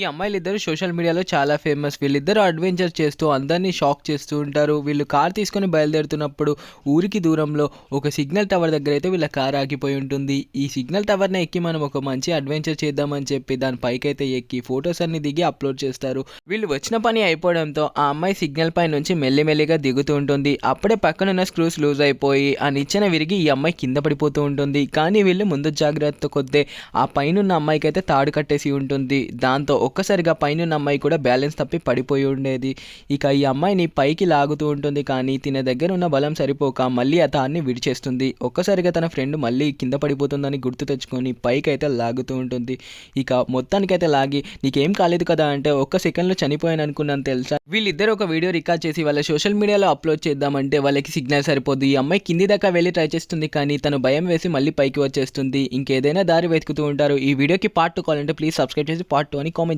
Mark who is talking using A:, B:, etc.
A: ఈ అమ్మాయిలు సోషల్ మీడియాలో చాలా ఫేమస్. వీళ్ళిద్దరు అడ్వెంచర్ చేస్తూ అందరినీ షాక్ చేస్తూ ఉంటారు. వీళ్ళు కార్ తీసుకొని బయలుదేరుతున్నప్పుడు ఊరికి దూరంలో ఒక సిగ్నల్ టవర్ దగ్గర అయితే వీళ్ళ కార్ ఆగిపోయి ఉంటుంది. ఈ సిగ్నల్ టవర్ని ఎక్కి మనం ఒక మంచి అడ్వెంచర్ చేద్దామని చెప్పి దాని పైకైతే ఎక్కి ఫొటోస్ అన్ని దిగి అప్లోడ్ చేస్తారు. వీళ్ళు వచ్చిన పని అయిపోవడంతో ఆ అమ్మాయి సిగ్నల్ పై నుంచి మెల్లిమెల్లిగా దిగుతూ ఉంటుంది. అప్పుడే పక్కనున్న స్క్రూస్ లూజ్ అయిపోయి ఆ నిచ్చెన విరిగి ఈ అమ్మాయి కింద పడిపోతూ ఉంటుంది. కానీ వీళ్ళు ముందు జాగ్రత్త కొద్దే ఆ పైనున్న అమ్మాయికి అయితే తాడు కట్టేసి ఉంటుంది. దాంతో ఒక్కసారిగా పైనున్న అమ్మాయి కూడా బ్యాలెన్స్ తప్పి పడిపోయి ఉండేది. ఇక ఈ అమ్మాయిని పైకి లాగుతూ ఉంటుంది కానీ తిన దగ్గర ఉన్న బలం సరిపోక మళ్ళీ అతన్ని విడిచేస్తుంది. ఒక్కసారిగా తన ఫ్రెండ్ మళ్ళీ కింద పడిపోతుందని గుర్తు తెచ్చుకొని పైకి అయితే లాగుతూ ఉంటుంది. ఇక మొత్తానికైతే లాగి నీకేం కాలేదు కదా అంటే ఒక్క సెకండ్లో చనిపోయాను అనుకున్నాను తెలుసా? వీళ్ళిద్దరు ఒక వీడియో రికార్డ్ చేసి వాళ్ళ సోషల్ మీడియాలో అప్లోడ్ చేద్దామంటే వాళ్ళకి సిగ్నల్ సరిపోదు ఈ అమ్మాయి కింది దాకా వెళ్ళి ట్రై చేస్తుంది కానీ తను భయం వేసి మళ్ళీ పైకి వచ్చేస్తుంది. ఇంకేదైనా దారి వెతుకుతూ ఉంటారు. ఈ వీడియోకి పార్ట్ టూ కావాలంటే ప్లీజ్ సబ్స్క్రైబ్ చేసి పార్ట్ టూ అని కామెంట్